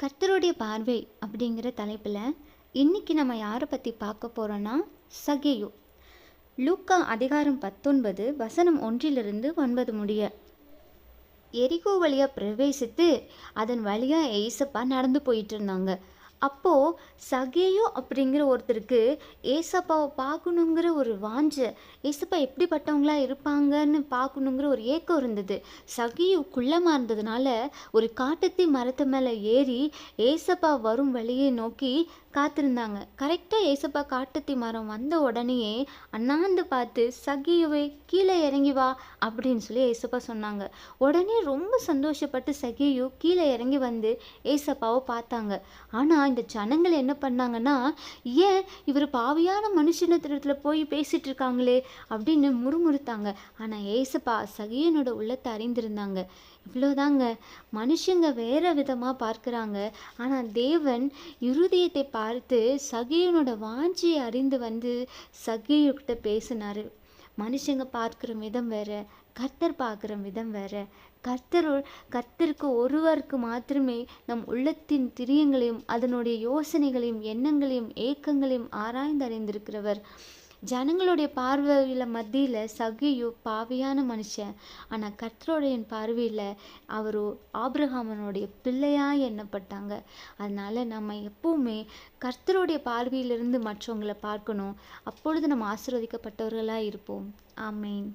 கர்த்தருடைய பார்வை அப்படிங்கிற தலைப்பில் இன்னைக்கு நம்ம யாரை பற்றி பார்க்க போகிறோன்னா சகேயு. லூக்கா அதிகாரம் பத்தொன்பது வசனம் ஒன்றிலிருந்து ஒன்பது முடிய. எரிகோ வழியாக பிரவேசித்து அதன் வழியாக ஏசப்பா நடந்து போயிட்டு இருந்தாங்க. அப்போது சகேயோ அப்படிங்கிற ஒருத்தருக்கு ஏசப்பாவை பார்க்கணுங்கிற ஒரு வாஞ்ச ஏசப்பா எப்படிப்பட்டவங்களா இருப்பாங்கன்னு பார்க்கணுங்கிற ஒரு ஏக்கம் இருந்தது. சகேயு குள்ளமாக இருந்ததுனால ஒரு காட்டுத்தீ மரத்து மேலே ஏறி ஏசப்பா வரும் வழியை நோக்கி காத்திருந்தாங்க. கரெக்டாக ஏசப்பா காட்டுத்தி மரம் வந்த உடனேயே அண்ணாந்து பார்த்து சகியுவே கீழே இறங்கி வா அப்படின்னு சொல்லி ஏசப்பா சொன்னாங்க. உடனே ரொம்ப சந்தோஷப்பட்டு சகியு கீழே இறங்கி வந்து ஏசப்பாவை பார்த்தாங்க. ஆனால் இந்த ஜனங்கள் என்ன பண்ணாங்கன்னா ஏன் இவர் பாவியான மனுஷனத்திடத்தில் போய் பேசிட்டு இருக்காங்களே அப்படின்னு முறுமுறுத்தாங்க. ஆனால் ஏசப்பா சகியனோட உள்ளத்தை அறிந்திருந்தாங்க. இவ்வளோதாங்க. மனுஷங்க வேற விதமாக பார்க்குறாங்க. ஆனால் தேவன் இருதயத்தை பார்த்து சகியனோட வாஞ்சியை அறிந்து வந்து சகியுக்கிட்ட பேசினாரு. மனுஷங்க பார்க்குற விதம் வேற கர்த்தர் பார்க்குற விதம் வேற. கர்த்தர் கர்த்தருக்கு ஒருவருக்கு மாத்திரமே நம் உள்ளத்தின் திரியங்களையும் அதனுடைய யோசனைகளையும் எண்ணங்களையும் ஏக்கங்களையும் ஆராய்ந்து அறிந்திருக்கிறவர். ஜனங்களுடைய பார்வையில் மத்தியில் சகியு பாவியான மனுஷன். ஆனால் கர்த்தருடைய பார்வையில் அவர் ஆபிரகாமனுடைய பிள்ளையாக எண்ணப்பட்டாங்க. அதனால் நம்ம எப்பவுமே கர்த்தருடைய பார்வையிலிருந்து மற்றவங்களை பார்க்கணும். அப்பொழுது நம்ம ஆசிர்வதிக்கப்பட்டவர்களாக இருப்போம். ஆமேன்.